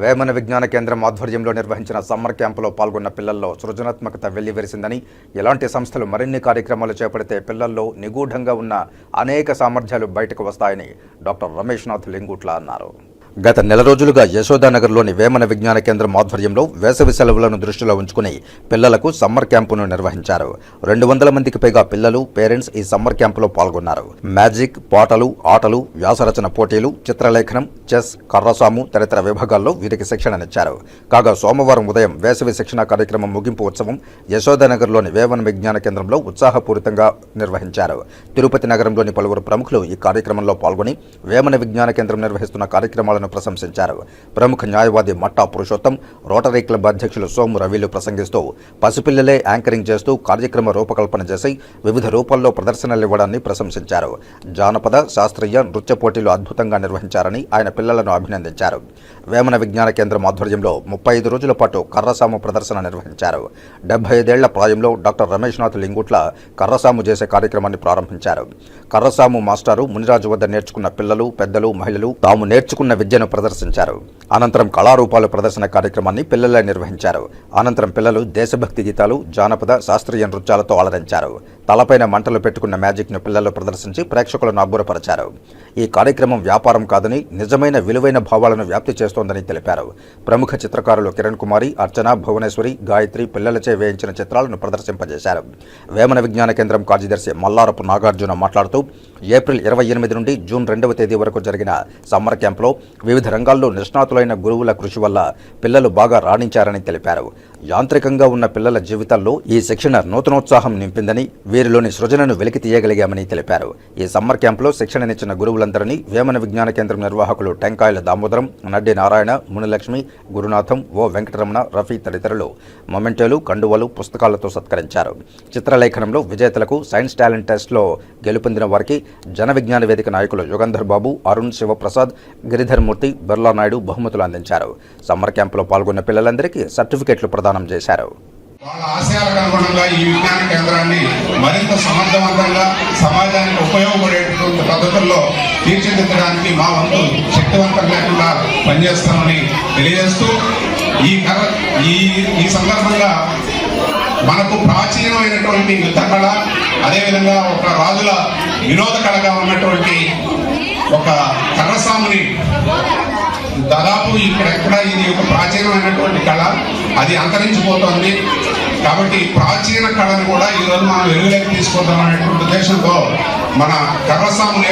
వేమన విజ్ఞాన కేంద్రం ఆధ్వర్యంలో నిర్వహించిన సమ్మర్ క్యాంపులో పాల్గొన్న పిల్లల్లో సృజనాత్మకత వెల్లివిరిసిందని ఇలాంటి సంస్థలు మరిన్ని కార్యక్రమాలు చేపడితే పిల్లల్లో నిగూఢంగా ఉన్న అనేక సామర్థ్యాలు బయటకు వస్తాయని డాక్టర్ రమేష్నాథ్ లింగుట్ల అన్నారు. గత నెల రోజులుగా యశోదానగర్లోని వేమన విజ్ఞాన కేంద్రం ఆధ్వర్యంలో వేసవి సెలవులను దృష్టిలో ఉంచుకుని పిల్లలకు సమ్మర్ క్యాంపును నిర్వహించారు. రెండు వందల మందికి పైగా పిల్లలు పేరెంట్స్ ఈ సమ్మర్ క్యాంపులో పాల్గొన్నారు. మ్యాజిక్ పాటలు ఆటలు వ్యాసరచన పోటీలు చిత్రలేఖనం చెస్ కర్రసాము తదితర విభాగాల్లో వీరికి శిక్షణనిచ్చారు కాగా సోమవారం ఉదయం వేసవి శిక్షణ కార్యక్రమం ముగింపు ఉత్సవం యశోదానగర్లోని వేమన విజ్ఞాన కేంద్రంలో ఉత్సాహపూరితంగా నిర్వహించారు. తిరుపతి నగరంలోని పలువురు ప్రముఖులు ఈ కార్యక్రమంలో పాల్గొని వేమన విజ్ఞాన కేంద్రం నిర్వహిస్తున్న కార్యక్రమాలను ప్రశంసించారు. ప్రముఖ న్యాయవాది మట్టా పురుషోత్తం రోటరీ క్లబ్ అధ్యక్షులు సోము రవిలు ప్రసంగిస్తూ పసిపిల్లలే యాంకరింగ్ చేస్తూ కార్యక్రమ రూపకల్పన చేసి వివిధ రూపాల్లో ప్రదర్శనలు ఇవ్వడాన్ని ప్రశంసించారు. జానపద శాస్త్రీయ నృత్య పోటీలు అద్భుతంగా నిర్వహించారని ఆయన పిల్లలను అభినందించారు. వేమన విజ్ఞాన కేంద్రం ఆధ్వర్యంలో ముప్పై ఐదు రోజుల పాటు కర్రసాము ప్రదర్శన నిర్వహించారు. డెబ్బై ఐదేళ్ళ ప్రాయంలో డాక్టర్ రమేష్నాథ్ లింగుట్ల కర్రసాము చేసే కార్యక్రమాన్ని ప్రారంభించారు. కర్రసాము మాస్టారు మునిరాజు వద్ద నేర్చుకున్న పిల్లలు పెద్దలు మహిళలు తాము నేర్చుకున్న విద్య విద్యను ప్రదర్శించారు. అనంతరం కళారూపాలు ప్రదర్శన కార్యక్రమాన్ని పిల్లలే నిర్వహించారు. అనంతరం పిల్లలు దేశభక్తి గీతాలు జానపద శాస్త్రీయ నృత్యాలతో అలరించారు. తలపైన మంటలు పెట్టుకున్న మ్యాజిక్ను పిల్లలు ప్రదర్శించి ప్రేక్షకులను అబ్బురపరిచారు. ఈ కార్యక్రమం వ్యాపారం కాదని నిజమైన విలువైన భావాలను వ్యాప్తి చేస్తోందని తెలిపారు. ప్రముఖ చిత్రకారులు కిరణ్ కుమారి అర్చన భువనేశ్వరి గాయత్రి పిల్లలచే వేయించిన చిత్రాలను ప్రదర్శింపజేశారు. వేమన విజ్ఞాన కేంద్రం కార్యదర్శి మల్లారపు నాగార్జున మాట్లాడుతూ ఏప్రిల్ ఇరవై ఎనిమిది నుండి జూన్ రెండవ తేదీ వరకు జరిగిన సమ్మర్ క్యాంప్లో వివిధ రంగాల్లో నిష్ణాతులైన గురువుల కృషి వల్ల పిల్లలు బాగా రాణించారని తెలిపారు. యాంత్రికంగా ఉన్న పిల్లల జీవితాల్లో ఈ శిక్షణ నూతనోత్సాహం నింపిందని వీరిలోని సృజనను వెలికి తీయగలిగామని తెలిపారు. ఈ సమ్మర్ క్యాంపులో శిక్షణనిచ్చిన గురువులందరినీ వేమన విజ్ఞాన కేంద్రం నిర్వాహకులు టెంకాయల దామోదరం నడ్డి నారాయణ మునిలక్ష్మి గురునాథం ఓ వెంకటరమణ రఫీ తదితరులు మొమెంటోలు కండువలు పుస్తకాలతో సత్కరించారు. చిత్రలేఖనంలో విజేతలకు సైన్స్ టాలెంట్ టెస్ట్లో గెలుపొందిన వారికి జన విజ్ఞాన వేదిక నాయకులు యుగంధర్ బాబు అరుణ్ శివప్రసాద్ గిరిధర్మూర్తి బిర్లా నాయుడు బహుమతులు అందించారు. సమ్మర్ క్యాంపులో పాల్గొన్న పిల్లలందరికీ సర్టిఫికెట్లు ప్రదానం చేశారు. వాళ్ళ ఆశయాలకు అనుగుణంగా ఈ విజ్ఞాన కేంద్రాన్ని మరింత సమర్థవంతంగా సమాజానికి ఉపయోగపడేటటువంటి పద్ధతుల్లో తీర్చిదిద్దడానికి మా వంతు శక్తివంతం లేకుండా పనిచేస్తామని తెలియజేస్తూ ఈ ఈ ఈ సందర్భంగా మనకు ప్రాచీనమైనటువంటి యుద్ధ కళ అదేవిధంగా ఒక రాజుల వినోద కళగా ఉన్నటువంటి ఒక కర్రసాముని. దాదాపు ఇక్కడెక్కడ ఇది ఒక ప్రాచీనమైనటువంటి కళ. అది అంతరించిపోతోంది. కాబట్టి ప్రాచీన కళను కూడా ఈరోజు మనం వెలుగులోకి తీసుకొద్దాం అనేటువంటి ఉద్దేశంతో మన కర్రసాము